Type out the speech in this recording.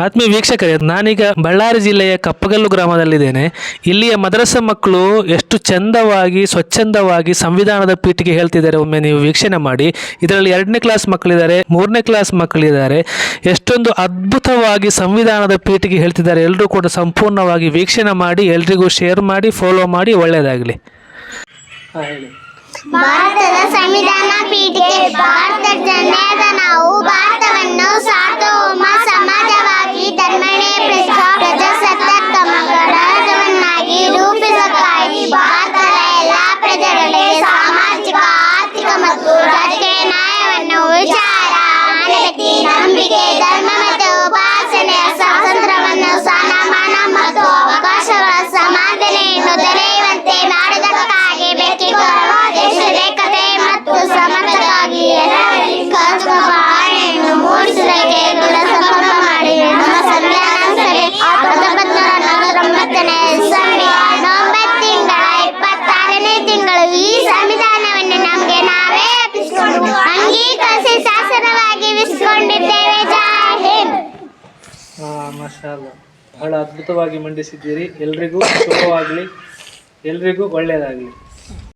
ಆತ್ಮೀಯ ವೀಕ್ಷಕರೇ, ನಾನೀಗ ಬಳ್ಳಾರಿ ಜಿಲ್ಲೆಯ ಕಪ್ಪಗಲ್ಲು ಗ್ರಾಮದಲ್ಲಿದ್ದೇನೆ. ಇಲ್ಲಿಯ ಮದ್ರಸ ಮಕ್ಕಳು ಎಷ್ಟು ಚಂದವಾಗಿ, ಸ್ವಚ್ಛಂದವಾಗಿ ಸಂವಿಧಾನದ ಪೀಠಿಗೆ ಹೇಳ್ತಿದ್ದಾರೆ ಒಮ್ಮೆ ನೀವು ವೀಕ್ಷಣೆ ಮಾಡಿ. ಇದರಲ್ಲಿ ಎರಡನೇ ಕ್ಲಾಸ್ ಮಕ್ಕಳಿದ್ದಾರೆ, ಮೂರನೇ ಕ್ಲಾಸ್ ಮಕ್ಕಳಿದ್ದಾರೆ. ಎಷ್ಟೊಂದು ಅದ್ಭುತವಾಗಿ ಸಂವಿಧಾನದ ಪೀಠಿಗೆ ಹೇಳ್ತಿದ್ದಾರೆ. ಎಲ್ಲರೂ ಕೂಡ ಸಂಪೂರ್ಣವಾಗಿ ವೀಕ್ಷಣೆ ಮಾಡಿ, ಎಲ್ರಿಗೂ ಶೇರ್ ಮಾಡಿ ಫಾಲೋ ಮಾಡಿ, ಒಳ್ಳೆಯದಾಗಲಿ. ಭಾರತದ ಸಂವಿಧಾನ ಪೀಠಿಕೆ ಈ ಸಂವಿಧಾನವನ್ನು ನಮಗೆ ನಾವೇ ಅರ್ಪಿಸಿಕೊಂಡು ಅಂಗೀಕರಿಸಿ ಶಾಸನವಾಗಿ ವಿಸ್ಕೊಂಡಿದ್ದೇವೆ ಜೈ ಹಿಂದ್. ಮಶಾಲ ಬಹಳ ಅದ್ಭುತವಾಗಿ ಮಂಡಿಸಿದ್ದೀರಿ. ಎಲ್ರಿಗೂ ಶುಭವಾಗಲಿ. ಎಲ್ರಿಗೂ ಒಳ್ಳೆಯದಾಗಲಿ.